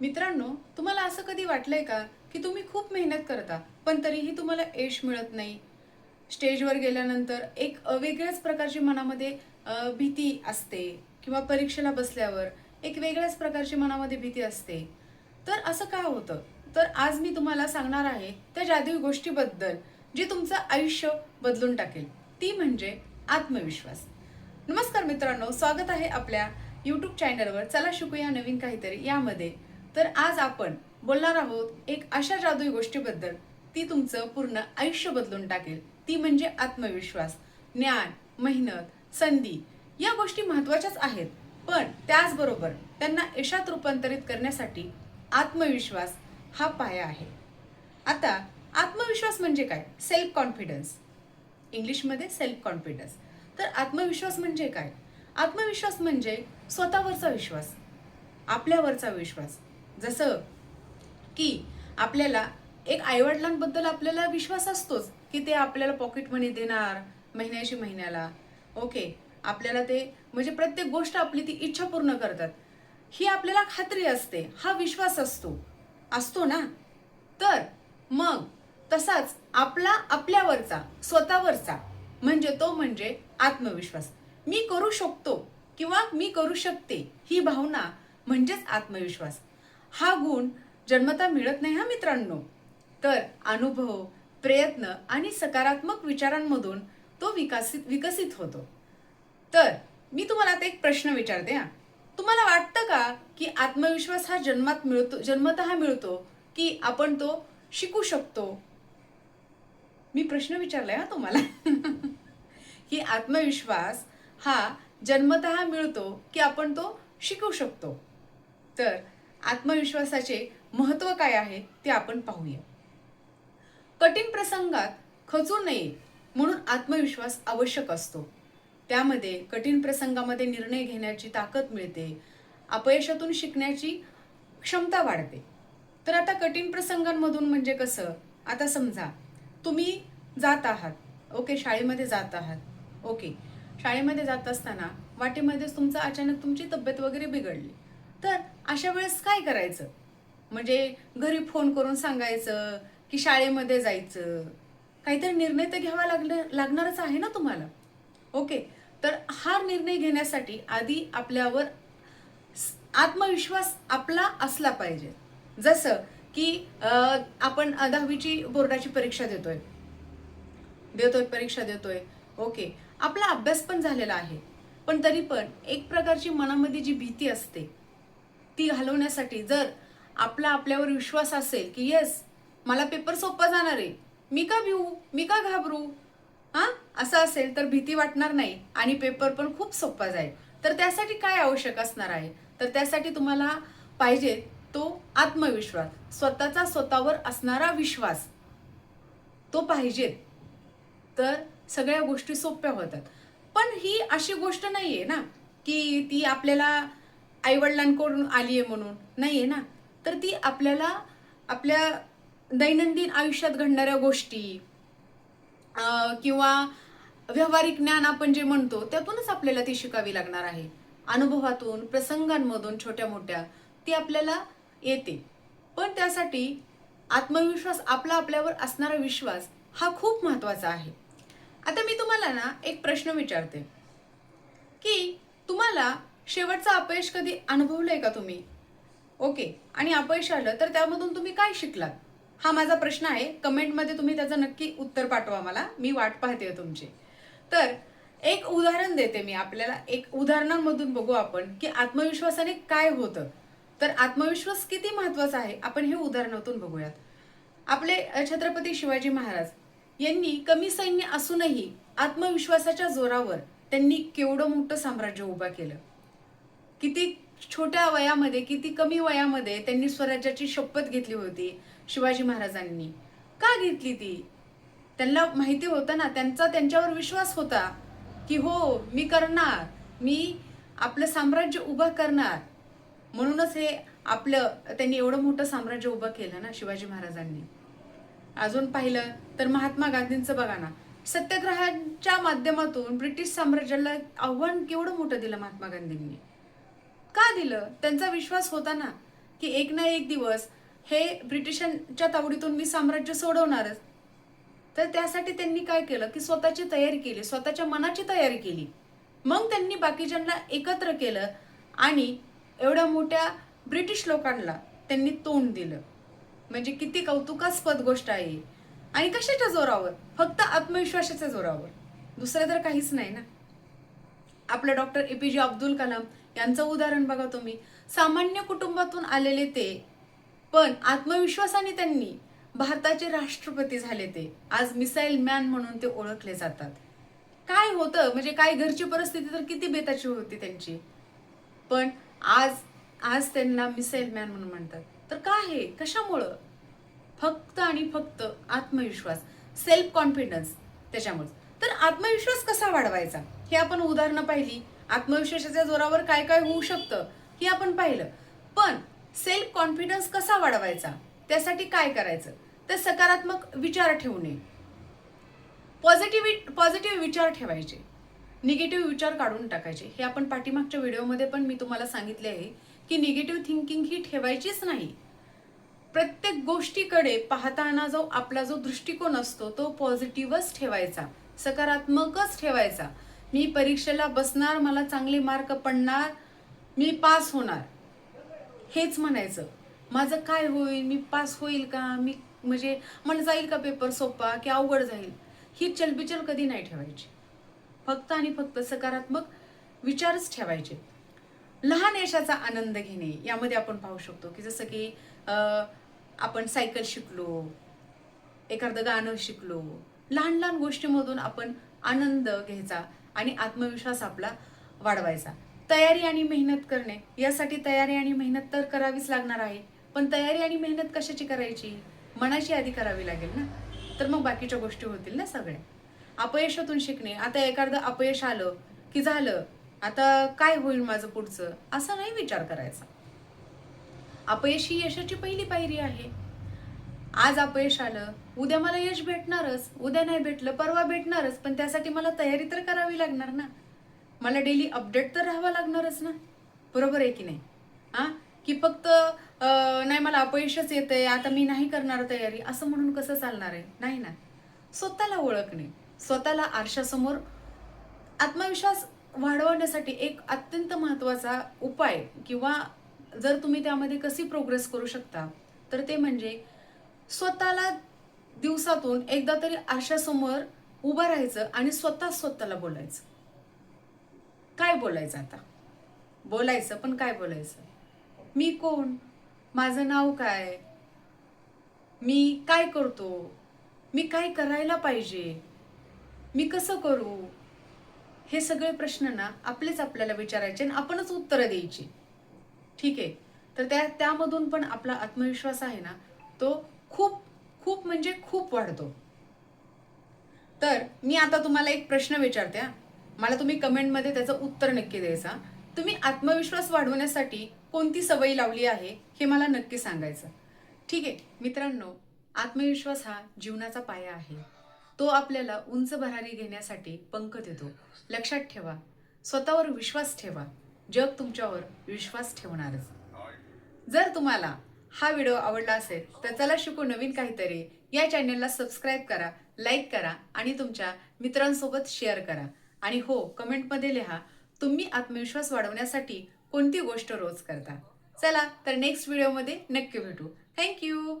मित्रांनो तुम्हाला असं कधी वाटलंय का की तुम्ही खूप मेहनत करता पण तरीही तुम्हाला यश मिळत नाही? स्टेजवर गेल्यानंतर एक वेगळ्याच प्रकारची मनामध्ये भीती असते किंवा परीक्षेला बसल्यावर एक वेगळ्याच प्रकारची मनामध्ये भीती असते. तर असं का होतं? तर आज मी तुम्हाला सांगणार आहे त्या जादवी गोष्टीबद्दल जी तुमचं आयुष्य बदलून टाकेल. ती म्हणजे आत्मविश्वास. नमस्कार मित्रांनो स्वागत आहे आपल्या यूट्यूब चॅनलवर चला शिकूया नवीन काहीतरी यामध्ये. तर आज आपण बोलणार आहोत एक अशा जादुई गोष्टीबद्दल. ती तुमचं पूर्ण आयुष्य बदलून टाकेल. ती म्हणजे आत्मविश्वास ज्ञान मेहनत संधी या गोष्टी महत्वाच्याच आहेत. पण त्याचबरोबर त्यांना यशात रूपांतरित करण्यासाठी आत्मविश्वास हा पाया आहे. आता आत्मविश्वास म्हणजे काय? सेल्फ कॉन्फिडन्स इंग्लिशमध्ये सेल्फ कॉन्फिडन्स तर आत्मविश्वास म्हणजे काय? आत्मविश्वास म्हणजे स्वतःवरचा विश्वास. आपल्यावरचा विश्वास. जसं की आपल्याला एक आईवडिलांबद्दल आपल्याला विश्वास असतोच की ते आपल्याला पॉकेट मनी देणार महिन्याशी महिन्याला. ओके आपल्याला ते म्हणजे प्रत्येक गोष्ट आपली ती इच्छा पूर्ण करतात. ही आपल्याला खात्री असते. हा विश्वास असतो. असतो ना? तर मग तसाच आपला आपल्यावरचा स्वतःवरचा म्हणजे तो म्हणजे आत्मविश्वास. मी करू शकतो किंवा मी करू शकते ही भावना म्हणजेच आत्मविश्वास. हा गुण जन्मता मिळत नाही हा मित्रांनो. तर अनुभव प्रयत्न आणि सकारात्मक विचारांमधून तो विकसित विकसित होतो. तर मी तुम्हाला आता एक प्रश्न विचारते हा. तुम्हाला वाटतं का की आत्मविश्वास हा जन्मात मिळतो जन्मतः मिळतो की आपण तो शिकू शकतो? मी प्रश्न विचारलाय हा तुम्हाला. की आत्मविश्वास हा जन्मतः मिळतो की आपण तो शिकू शकतो? तर आत्मविश्वासाचे महत्त्व काय आहे ते आपण पाहूया. कठीण प्रसंगात खचू नये म्हणून आत्मविश्वास आवश्यक असतो. त्यामध्ये कठीण प्रसंगामध्ये निर्णय घेण्याची ताकद मिळते. अपयशातून शिकण्याची क्षमता वाढते. तर आता कठीण प्रसंगांमधून म्हणजे कसं? आता समजा तुम्ही जात आहात. ओके शाळेमध्ये जात आहात. ओके शाळेमध्ये जात असताना वाटेमध्येच तुमचं अचानक तुमची तब्येत वगैरे बिघडली. तर अशा वेळेस काय करायचं? म्हणजे घरी फोन करून सांगायचं की शाळेमध्ये जायचं. काहीतरी निर्णय तर घ्यावा लागलं लागणारच आहे ना तुम्हाला? ओके तर हा निर्णय घेण्यासाठी आधी आपल्यावर आत्मविश्वास आपला असला पाहिजे. जसं की आपण दहावीची बोर्डाची परीक्षा देतोय. देतोय परीक्षा देतोय. ओके आपला अभ्यास पण झालेला आहे. पण तरी पण एक प्रकारची मनामध्ये जी भीती असते ती घालवण्यासाठी जर आपला आपल्यावर विश्वास असेल की येस मला पेपर सोपा जाणार आहे. मी का भिवू मी का घाबरू? हां? असं असेल तर भीती वाटणार नाही आणि पेपर पण खूप सोपा जाईल. तर त्यासाठी काय आवश्यक असणार आहे? तर त्यासाठी तुम्हाला पाहिजे तो आत्मविश्वास. स्वतःचा स्वतःवर असणारा विश्वास. तो पाहिजे. तर सगळ्या गोष्टी सोप्या होतात. पण ही अशी गोष्ट नाही आहे ना की ती आपल्याला आईवडिलांकडून आली आहे म्हणून. नाही आहे ना? तर ती आपल्याला आपल्या दैनंदिन आयुष्यात घडणाऱ्या गोष्टी किंवा व्यावहारिक ज्ञान आपण जे म्हणतो त्यातूनच आपल्याला ती शिकावी लागणार आहे. अनुभवातून प्रसंगांमधून छोट्या मोठ्या ती आपल्याला येते. पण त्यासाठी आत्मविश्वास आपला आपल्यावर असणारा विश्वास हा खूप महत्त्वाचा आहे. आता मी तुम्हाला ना एक प्रश्न विचारते. की तुम्हाला शेवटचं अपयश कधी अनुभवलंय का तुम्ही? ओके आणि अपयश आलं तर त्यामधून तुम्ही काय शिकलात? हा माझा प्रश्न आहे. कमेंटमध्ये तुम्ही त्याचं नक्की उत्तर पाठवा मला. मी वाट पाहते तुमची. तर एक उदाहरण देते मी आपल्याला. एक उदाहरणांमधून बघू आपण की आत्मविश्वासाने काय होतं. तर आत्मविश्वास किती महत्त्वाचा आहे? आपण हे उदाहरणातून बघूयात. आपले छत्रपती शिवाजी महाराज यांनी कमी सैन्य असूनही आत्मविश्वासाच्या जोरावर त्यांनी केवढं मोठं साम्राज्य उभा केलं? किती छोट्या वयामध्ये किती कमी वयामध्ये त्यांनी स्वराज्याची शपथ घेतली होती शिवाजी महाराजांनी. का घेतली ती? त्यांना माहिती होतं ना त्यांचा त्यांच्यावर विश्वास होता की हो मी करणार मी आपलं साम्राज्य उभं करणार. म्हणूनच हे आपलं त्यांनी एवढं मोठं साम्राज्य उभं केलं ना शिवाजी महाराजांनी. अजून पाहिलं तर महात्मा गांधींचं बघा ना सत्याग्रहाच्या माध्यमातून ब्रिटिश साम्राज्याला आव्हान केवढं मोठं दिलं महात्मा गांधींनी. का दिलं त्यांचा विश्वास होता ना की एक ना एक दिवस हे ब्रिटिशांच्या तावडीतून मी साम्राज्य सोडवणारच. तर त्यासाठी त्यांनी काय केलं की स्वतःची तयारी केली स्वतःच्या मनाची तयारी केली. मग त्यांनी बाकीच्यांना एकत्र केलं आणि एवढ्या मोठ्या ब्रिटिश लोकांना त्यांनी तोंड दिलं. म्हणजे किती कौतुकास्पद गोष्ट आहे. आणि कशाच्या जोरावर? फक्त आत्मविश्वासाच्या जोरावर. दुसरं तर काहीच नाही ना. आपलं डॉक्टर ए पी जे अब्दुल कलाम यांचं उदाहरण बघा तुम्ही. सामान्य कुटुंबातून आलेले ते पण आत्मविश्वासाने त्यांनी भारताचे राष्ट्रपती झाले ते. आज मिसाईल मॅन म्हणून ते ओळखले जातात. काय होतं? म्हणजे काय घरची परिस्थिती तर किती बेताची होती त्यांची. पण आज आज त्यांना मिसाईल मॅन म्हणून म्हणतात. तर काय आहे कशामुळं? फक्त आणि फक्त आत्मविश्वास. सेल्फ कॉन्फिडन्स त्याच्यामुळे. तर आत्मविश्वास कसा वाढवायचा? हे आपण उदाहरणं पाहिली. आत्मविश्वासाच्या जोरावर काय काय होऊ शकतं हे आपण पाहिलं. पण सेल्फ कॉन्फिडन्स कसा वाढवायचा? त्यासाठी काय करायचं? तर सकारात्मक विचार ठेवणे पॉझिटिव्ह पॉझिटिव्ह विचार ठेवायचे. निगेटिव्ह विचार काढून टाकायचे. हे आपण पाठीमागच्या व्हिडिओमध्ये पण मी तुम्हाला सांगितले आहे की निगेटिव्ह थिंकिंग ही ठेवायचीच नाही. प्रत्येक गोष्टीकडे पाहताना जो आपला जो दृष्टिकोन असतो तो पॉझिटिव्हच ठेवायचा. सकारात्मकच ठेवायचा. मी परीक्षेला बसणार मला चांगले मार्क पडणार मी पास होणार. हेच म्हणायचं. माझं काय होईल? मी पास होईल का? मी म्हणजे मला जाईल का पेपर सोपा की अवघड जाईल? ही चलबिचल कधी नाही ठेवायची. फक्त आणि फक्त सकारात्मक विचारच ठेवायचे. लहान यशाचा आनंद घेणे यामध्ये आपण पाहू शकतो की जसं की आपण सायकल शिकलो एखादं गाणं शिकलो लहान लहान गोष्टीमधून आपण आनंद घ्यायचा आणि आत्मविश्वास आपला वाढवायचा. तयारी आणि मेहनत करणे यासाठी तयारी आणि मेहनत तर करावीच लागणार आहे पण तयारी आणि मेहनत कशाची करायची? मनाची आधी करावी लागेल ना? तर मग बाकीच्या गोष्टी होतील ना सगळ्या. अपयशातून शिकणे आता एखादं अपयश आलं की झालं आता काय होईल माझं पुढचं? असा नाही विचार करायचा. अपयश ही यशाची पहिली पायरी आहे. आज अपयश आलं उद्या मला यश भेटणारच उद्या नाही भेटलं परवा भेटणारच पण त्यासाठी मला तयारी तर करावी लागणार ना. मला डेली अपडेट तर राहावं लागणारच ना. बरोबर आहे की नाही? हा? की फक्त नाही मला अपयशच येतंय आता मी नाही करणार तयारी असं म्हणून कसं चालणार आहे? नाही ना. स्वतःला ओळखणे स्वतःला आरशासमोर आत्मविश्वास वाढवण्यासाठी एक अत्यंत महत्त्वाचा उपाय किंवा जर तुम्ही त्यामध्ये कशी प्रोग्रेस करू शकता तर ते म्हणजे स्वतःला दिवसातून एकदा तरी आरशासमोर उभं राहायचं आणि स्वतः स्वतःला बोलायचं. काय बोलायचं आता? बोलायचं पण काय बोलायचं? मी कोण? माझं नाव काय? मी काय करतो? मी काय करायला पाहिजे? मी कसं करू? हे सगळे प्रश्न ना आपलेच आपल्याला विचारायचे आणि आपणच उत्तरं द्यायची. ठीक आहे? तर त्या त्यामधून पण आपला आत्मविश्वास आहे ना तो खूप खूप म्हणजे खूप वाढतो. तर मी आता तुम्हाला एक प्रश्न विचारते मला तुम्ही कमेंटमध्ये त्याचं उत्तर नक्की द्यायचा तुम्ही आत्मविश्वास वाढवण्यासाठी कोणती सवय लावली आहे हे मला नक्की सांगायचं. ठीक आहे मित्रांनो आत्मविश्वास हा जीवनाचा पाया आहे. तो आपल्याला उंच भरारी घेण्यासाठी पंख देतो लक्षात ठेवा स्वतःवर विश्वास ठेवा. जग तुमच्यावर विश्वास ठेवणारच. जर तुम्हाला हा व्हिडिओ आवडला असेल तर चला शिकू नवीन काहीतरी. या चॅनलला सबस्क्राईब करा लाईक करा आणि तुमच्या मित्रांसोबत शेअर करा. आणि हो कमेंटमध्ये लिहा तुम्ही आत्मविश्वास वाढवण्यासाठी कोणती गोष्ट रोज करता? चला तर नेक्स्ट व्हिडिओमध्ये नक्की भेटू. थँक्यू